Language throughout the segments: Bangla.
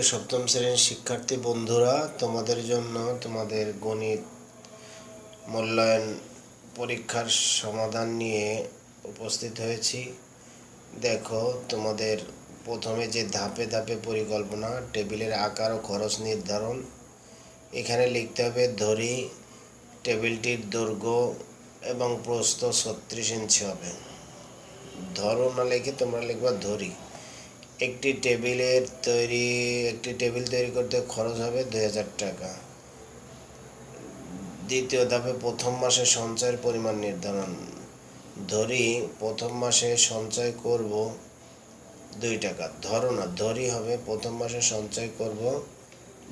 প্রিয় সপ্তম শ্রেণির শিক্ষার্থী বন্ধুরা, তোমাদের জন্য তোমাদের গণিত মূল্যায়ন পরীক্ষার সমাধান নিয়ে উপস্থিত হয়েছি। দেখো, তোমাদের প্রথমে যে ধাপে ধাপে পরিকল্পনা, টেবিলের আকার ও খরচ নির্ধারণ, এখানে লিখতে হবে ধরি টেবিলটির দৈর্ঘ্য এবং প্রস্থ ছত্রিশ ইঞ্চি হবে। ধরো না লিখে তোমরা লিখবা ধরি। একটি টেবিলের তৈরি, একটি টেবিল তৈরি করতে খরচ হবে দুই হাজার টাকা। দ্বিতীয় ধাপে প্রথম মাসে সঞ্চয়ের পরিমাণ নির্ধারণ। ধরি প্রথম মাসে সঞ্চয় করব দুই টাকা। ধরো না, ধরি হবে প্রথম মাসে সঞ্চয় করব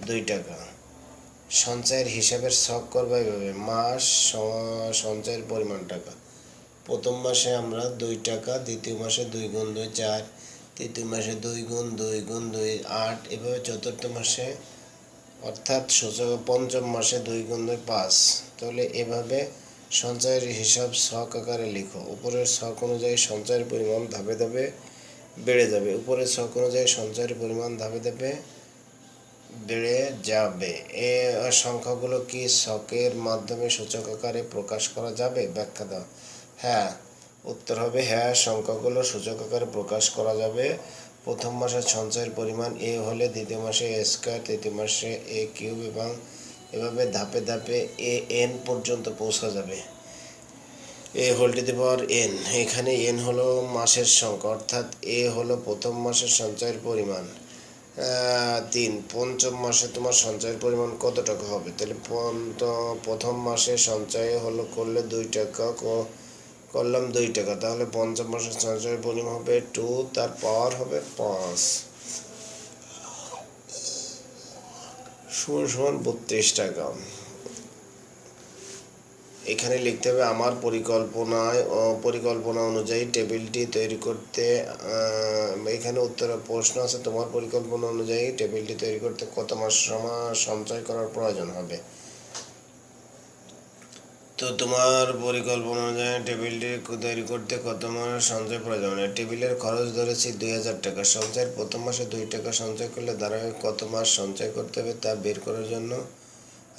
দুই টাকা। সঞ্চয়ের হিসাবের ছক করব এইভাবে। মাস সঞ্চয়ের পরিমাণ টাকা। প্রথম মাসে আমরা দুই টাকা, দ্বিতীয় মাসে দুই গুণ দুই, চার। তৃতীয় মাসে দুই গুণ দুই গুণ দুই আট, এভাবে চতুর্থ মাসে, অর্থাৎ সূচক পঞ্চম মাসে দুই গুণ দুই পাঁচ। তাহলে এভাবে সঞ্চয়ের হিসাব ছক আকারে লিখো। উপরের ছক অনুযায়ী সঞ্চয়ের পরিমাণ ধাপে ধাপে বেড়ে যাবে। উপরের ছক অনুযায়ী সঞ্চয়ের পরিমাণ ধাপে ধাপে বেড়ে যাবে। এ সংখ্যাগুলো কি ছকের মাধ্যমে সূচক আকারে প্রকাশ করা যাবে? ব্যাখ্যা দাও। হ্যাঁ উত্তর হবে হ্যাঁ সংখ্যাগুলো সূচক আকারে প্রকাশ করা যাবে। প্রথম মাসের সঞ্চয়ের পরিমাণ এ হলে দ্বিতীয় মাসে এ স্কোয়ার, তৃতীয় মাসে এ কিউব এবং এভাবে ধাপে ধাপে এ এন পর্যন্ত পৌঁছা যাবে। A whole to the power n এখানে এন হলো মাসের সংখ্যা, অর্থাৎ এ হলো প্রথম মাসের সঞ্চয়ের পরিমাণ। তিন, পঞ্চম মাসে তোমার সঞ্চয়ের পরিমাণ কত টাকা হবে? তাহলে প্রথম মাসে সঞ্চয় হলো করলে দুই টাকা করলাম দুই টাকা। তাহলে পঞ্চম মাসের সঞ্চয়ের পরিমাণ হবে টু তার পাওয়ার হবে পাঁচ। সমান সমান বত্রিশ টাকা। এখানে লিখতে হবে আমার পরিকল্পনায় পরিকল্পনা অনুযায়ী টেবিলটি তৈরি করতে এখানে উত্তর প্রশ্ন আছে, তোমার পরিকল্পনা অনুযায়ী টেবিলটি তৈরি করতে কত মাস সময় সঞ্চয় করার প্রয়োজন হবে? তো তোমার পরিকল্পনা অনুযায়ী টেবিলটি তৈরি করতে কত মাস সঞ্চয় প্রয়োজন? টেবিলের খরচ ধরেছি দুই হাজার টাকা। সঞ্চয়ের প্রথম মাসে দুই টাকা সঞ্চয় করলে ধারাবাহিক কত মাস সঞ্চয় করতে হবে তা বের করার জন্য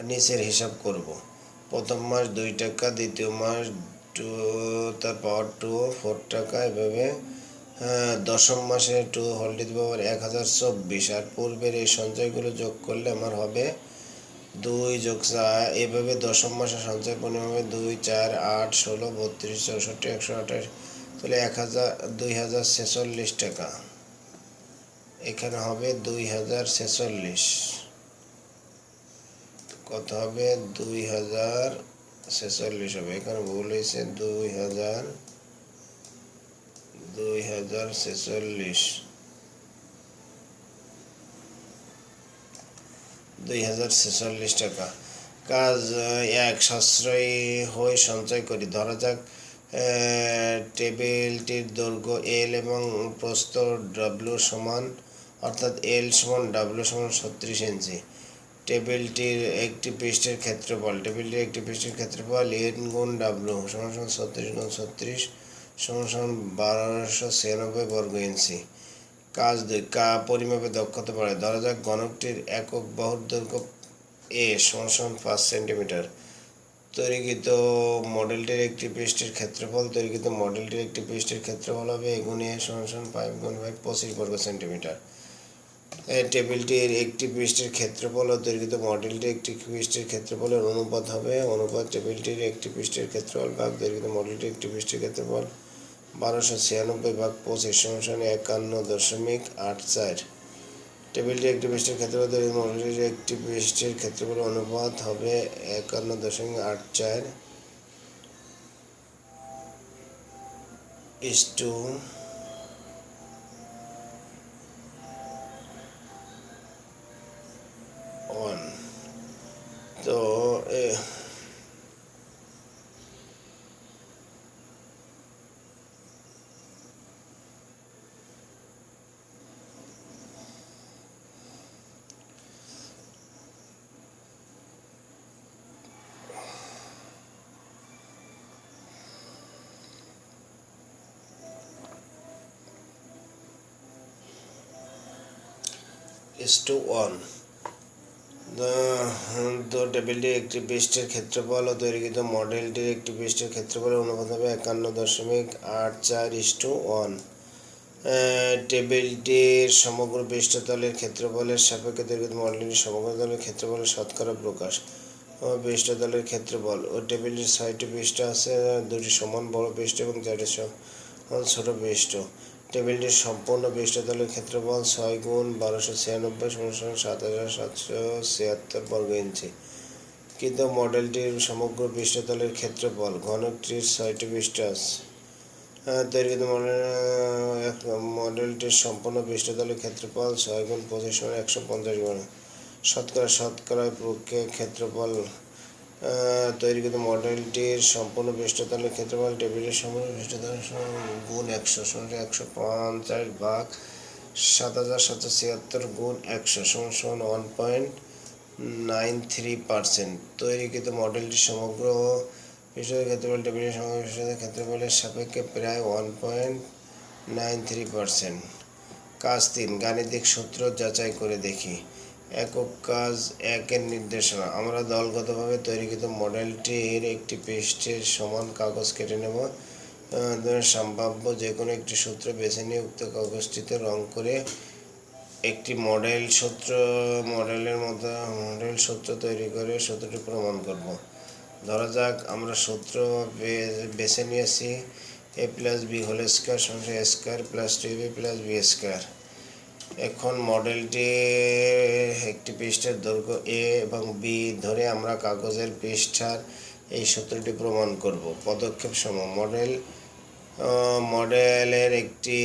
নিচের হিসাব করব। প্রথম মাস দুই টাকা দ্বিতীয় মাস টু তার পাওয়ার টু ফোর টাকা এভাবে হ্যাঁ, দশম মাসে টু হোল্ড পাওয়ার এক হাজার চব্বিশ। আর পূর্বের এই সঞ্চয়গুলো যোগ করলে আমার হবে দুই যোগ চার, এভাবে দশম মাসে সঞ্চয় পরিমাণ হবে দুই, চার, আট, ষোলো, বত্রিশ, চৌষট্টি, একশো আঠাশ, তাহলে এক হাজার, দুই হাজার ছেচল্লিশ টাকা। এখানে হবে দুই হাজার ছেচল্লিশ। কত হবে? দুই হাজার ছেচল্লিশ হবে। এখানে ভুল হয়েছে। দুই হাজার দুই হাজার ছেচল্লিশ। দুই হাজার ছেচল্লিশ টাকা। কাজ এক সাশ্রয়ী হয়ে সঞ্চয় করি। ধরা যাক টেবিলটির দৈর্ঘ্য এল এবং প্রস্থ ডাব্লু সমান, অর্থাৎ এল সমান ডাব্লু সমান ছত্রিশ ইঞ্চি। টেবিলটির একটি পৃষ্ঠের ক্ষেত্রফল, টেবিলটির একটি পৃষ্ঠের ক্ষেত্রফল এন গুণ ডাব্লু সমান সমান ছত্রিশ গুণ ছত্রিশ সমান সমান বারোশো ছিয়ানব্বই বর্গ ইঞ্চি। কাজ কা পরিমাপে দক্ষতা বাড়ে ধরা যাক গণকটির একক বাহুর দৈর্ঘ্য এ সমান পাঁচ সেন্টিমিটার। তৈরিকৃত মডেলটির একটি পৃষ্ঠের ক্ষেত্রফল, তৈরিকৃত মডেলটির একটি পৃষ্ঠের ক্ষেত্রফল হবে এ সমান ফাইভ গুণ ফাইভ পঁচিশ বর্গ সেন্টিমিটার। টেবিলটির একটি পৃষ্ঠের ক্ষেত্রফল ও তৈরিকৃত মডেলটির একটি পৃষ্ঠের ক্ষেত্রফলের অনুপাত হবে, অনুপাত টেবিলটির একটি পৃষ্ঠের ক্ষেত্রফল ভাগ তৈরিকৃত মডেলটির একটি পৃষ্ঠের ক্ষেত্রফল বারোশো ছিয়ানব্বই ভাগ পঁচিশ সমান একান্ন দশমিক আট চার। টেবিলটি একটি পৃষ্ঠের ক্ষেত্রফল তৈরি মডেলটির একটি পৃষ্ঠের ক্ষেত্রফল অনুপাত হবে একান্ন দশমিক আট চার। ইস ইস টু ওয়ান তো টেবিলটির একটি পৃষ্ঠের ক্ষেত্রফল ও তৈরিকৃত মডেলটির একটি পৃষ্ঠের ক্ষেত্রফলের অনুপাত হবে একান্ন দশমিক আট চার ইস টু ওয়ান টেবিলটির সমগ্র পৃষ্ঠতলের ক্ষেত্রফলের সাপেক্ষে তৈরিকৃত মডেলটির সমগ্র তলের ক্ষেত্রফলের শতকরা প্রকাশ ও পৃষ্ঠতলের ক্ষেত্রফল। ও টেবিলটির ছয়টি পৃষ্ঠ আছে, দুটি সমান বড় পৃষ্ঠ এবং চারটি ছোট পৃষ্ঠ। টেবিলটির সম্পূর্ণ পৃষ্ঠতলের ক্ষেত্রফল ছয় গুণ বারোশো ছিয়ানব্বই সমান সাত হাজার সাতশো ছিয়াত্তর বর্গ ইঞ্চি। কিন্তু মডেলটির সমগ্র পৃষ্ঠতলের ক্ষেত্রফল ঘনকটির ছয়টি পৃষ্ঠ আছে। মডেল মডেলটির সম্পূর্ণ পৃষ্ঠতলের ক্ষেত্রফল ছয় গুণ পঁচিশ একশো পঞ্চাশ গুণ শতকরা শতকরায় প্রক্রিয়া ক্ষেত্রফল তৈরিকৃত মডেলটির সম্পূর্ণ পৃষ্ঠতলের ক্ষেত্রফল টেবিলের সম্পূর্ণ পৃষ্ঠতলের গুণ একশো, সমান একশো পঞ্চাশ ভাগ সাত হাজার সাতশো ছিয়াত্তর গুণ একশো, সমান সমান one point nine three percent তৈরিকৃত মডেলটির সমগ্র পৃষ্ঠের ক্ষেত্রফল টেবিলের সমগ্র পৃষ্ঠের ক্ষেত্রফলের সাপেক্ষে প্রায় one point nine three percent কাজ তিন, গাণিতিক সূত্র যাচাই করে দেখি। একক কাজ একের নির্দেশনা। আমরা দলগতভাবে তৈরিকৃত মডেলটির একটি পৃষ্ঠের সমান কাগজ কেটে নেব। সম্ভাব্য যে কোনো একটি সূত্র বেছে নিয়ে উক্ত কাগজটিতে রং করে একটি মডেল সূত্র, মডেলের মতো, মডেল সূত্র তৈরি করে সূত্রটি প্রমাণ করব। ধরা যাক আমরা সূত্র বেছে নিয়েছি, a plus b whole square a square plus two b plus b square. এখন মডেলটি একটি পৃষ্ঠের দৈর্ঘ্য এ এবং বি ধরে আমরা কাগজের পৃষ্ঠার এই সূত্রটি প্রমাণ করব। পদক্ষেপ সম মডেল মডেলের একটি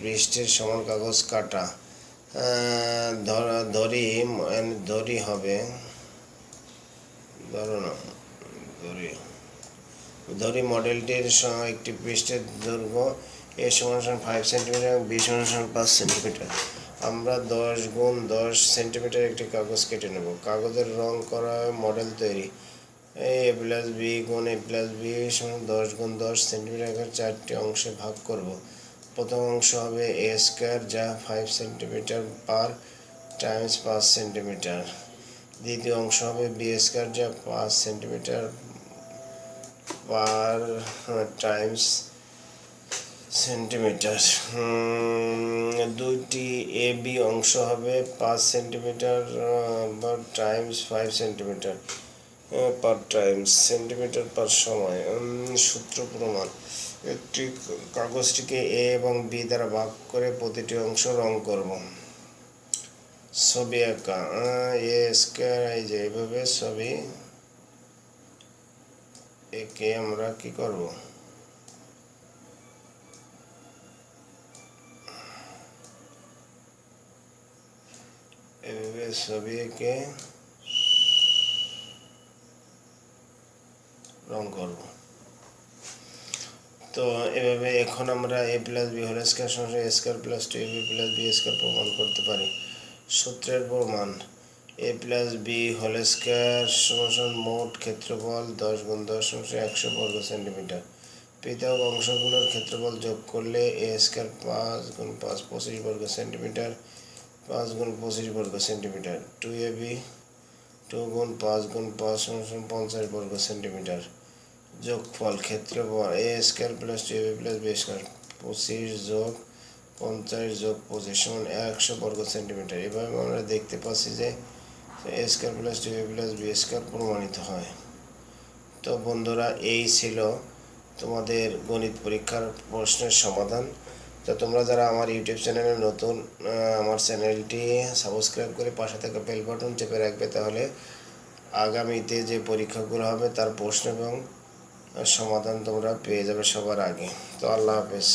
পৃষ্ঠের সমান কাগজ কাটা ধর- ধরি হবে, ধরো না, ধরি ধরি মডেলটির একটি পৃষ্ঠের দৈর্ঘ্য এ সমান সমান ফাইভ সেন্টিমিটার এবং বি সমান সমান পাঁচ সেন্টিমিটার আমরা দশ গুণ দশ সেন্টিমিটার একটি কাগজ কেটে নেব। কাগজের রং করা মডেল তৈরি। এ প্লাস বি গুণ এ প্লাস বি সমান দশ গুণ দশ সেন্টিমিটার চারটি অংশে ভাগ করব। প্রথম অংশ হবে এ স্কোয়ার যা ফাইভ সেন্টিমিটার পার টাইমস পাঁচ সেন্টিমিটার দ্বিতীয় অংশ হবে বি স্কোয়ার যা পাঁচ সেন্টিমিটার পার টাইমস সেন্টিমিটার। দুইটি এ বি অংশ হবে পাঁচ সেন্টিমিটার বা times five centimetre per times centimetre per সময়। সূত্র প্রমাণ। একটি কাগজটিকে এ এবং বি দ্বারা ভাগ করে প্রতিটি অংশ রং করব। ছবি আঁকা। এ স্কোয়ার এই যে এইভাবে ছবি একে আমরা কি করব এভাবে ছবি এঁকে রং করব। তো এভাবে এখন আমরা a plus b whole square সমান square plus two a b plus b square প্রমাণ করতে পারি। সূত্রের প্রমাণ a plus b whole square সমান মোট ক্ষেত্রফল দশ গুণ দশ একশো বর্গ সেন্টিমিটার। পৃথক অংশগুলোর ক্ষেত্রফল যোগ করলে এ স্কোয়ার পাঁচ গুণ পাঁচ পঁচিশ বর্গ সেন্টিমিটার পাঁচ গুণ পঁচিশ বর্গ centimetre. Two a b two গুণ পাঁচ গুণ পাঁচ পঞ্চাশ বর্গ সেন্টিমিটার। যোগফল ক্ষেত্রফল a square plus two a b plus b square পঁচিশ যোগ পঞ্চাশ যোগ পঁচিশ সমান একশো বর্গ সেন্টিমিটার। এভাবে আমরা দেখতে পাচ্ছি যে a square plus two a plus b square প্রমাণিত হয়। তো বন্ধুরা, এই ছিল তোমাদের গণিত পরীক্ষার প্রশ্নের সমাধান। তো তোমরা যারা আমার ইউটিউব চ্যানেলে নতুন আমার চ্যানেলটি সাবস্ক্রাইব করে পাশে থেকে বেল বাটন চেপে রাখবে তাহলে আগামীতে যে পরীক্ষাগুলো হবে তার প্রশ্ন এবং সমাধান তোমরা পেয়ে যাবে সবার আগে। তো আল্লাহ হাফেজ।